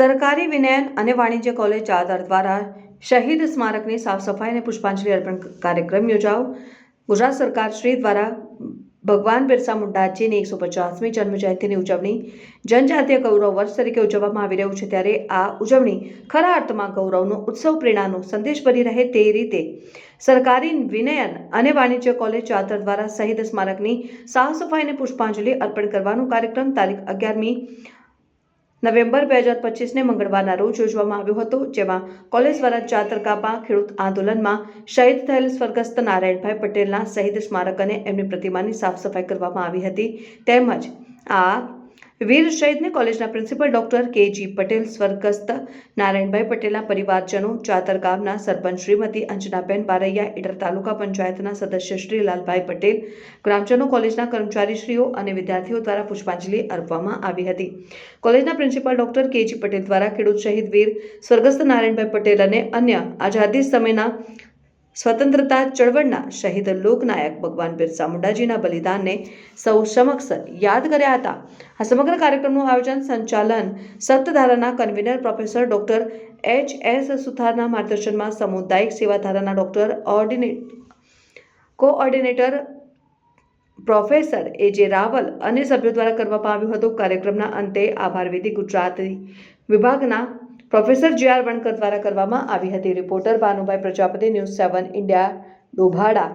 સરકારી વિનયન અને વાણિજ્ય કોલેજ ચાદર દ્વારા શહીદ સ્મારકની સાફ સફાઈ અને પુષ્પાંજલિ અર્પણ કાર્યક્રમ યોજાઓ ગુજરાત સરકાર શ્રી દ્વારા ભગવાન બિરસા મુંડાજીની એકસો પચાસમી જન્મજયંતિની ઉજવણી જનજાતીય ગૌરવ વર્ષ તરીકે ઉજવવામાં આવી રહ્યું છે ત્યારે આ ઉજવણી ખરા અર્થમાં ગૌરવનો ઉત્સવ પ્રેરણાનો સંદેશ બની રહે તે રીતે સરકારી વિનયન અને વાણિજ્ય કોલેજ ચાદર દ્વારા શહીદ સ્મારકની સાફ સફાઈ અને પુષ્પાંજલિ અર્પણ કરવાનો કાર્યક્રમ તારીખ અગિયારમી નવેમ્બર બે હજાર પચીસને મંગળવારના રોજ યોજવામાં આવ્યો હતો, જેમાં કોલેજ દ્વારા ચાતરકામાં ખેડૂત આંદોલનમાં શહીદ થયેલ સ્વર્ગસ્થ નારાયણભાઈ પટેલના શહીદ સ્મારક અને એમની પ્રતિમાની સાફ સફાઈ કરવામાં આવી હતી. તેમજ આ વીર શહીદને કોલેજના પ્રિન્સિપલ ડોક્ટર કે જી પટેલ સ્વર્ગસ્થ. નારાયણભાઈ પટેલના પરિવારજનો, ચાતર ગામના સરપંચ શ્રીમતી અંજનાબેન બારૈયા, ઈડર તાલુકા પંચાયતના સદસ્ય શ્રી લાલભાઈ પટેલ, ગ્રામજનો કોલેજના કર્મચારીશ્રીઓ અને વિદ્યાર્થીઓ દ્વારા પુષ્પાંજલિ અર્પવામાં આવી હતી. કોલેજના પ્રિન્સિપાલ ડોક્ટર કે જી પટેલ દ્વારા ખેડૂત શહીદ વીર સ્વર્ગસ્થ નારાયણભાઈ પટેલ અને અન્ય આઝાદી સમયના સ્વતંત્રતા ચળવળના શહીદ લોકનાયક ભગવાન બિરસા મુંડાજીના બલિદાનને સૌ સમક્ષ યાદ કર્યા હતા. આ સમગ્ર કાર્યક્રમનું આયોજન સંચાલન સપ્તધારાના convener professor doctor H S સુથારના માર્ગદર્શનમાં સામુદાયિક સેવાધારાના doctor ordinate coordinator professor A J Raval અને સભ્યો દ્વારા કરવામાં આવ્યું હતું. કાર્યક્રમના અંતે આભાર વિધિ ગુજરાતી વિભાગના પ્રોફેસર જે આર વણકર દ્વારા કરવામાં આવી હતી. Reporter Bhanubhai Prajapati news seven India Dobhada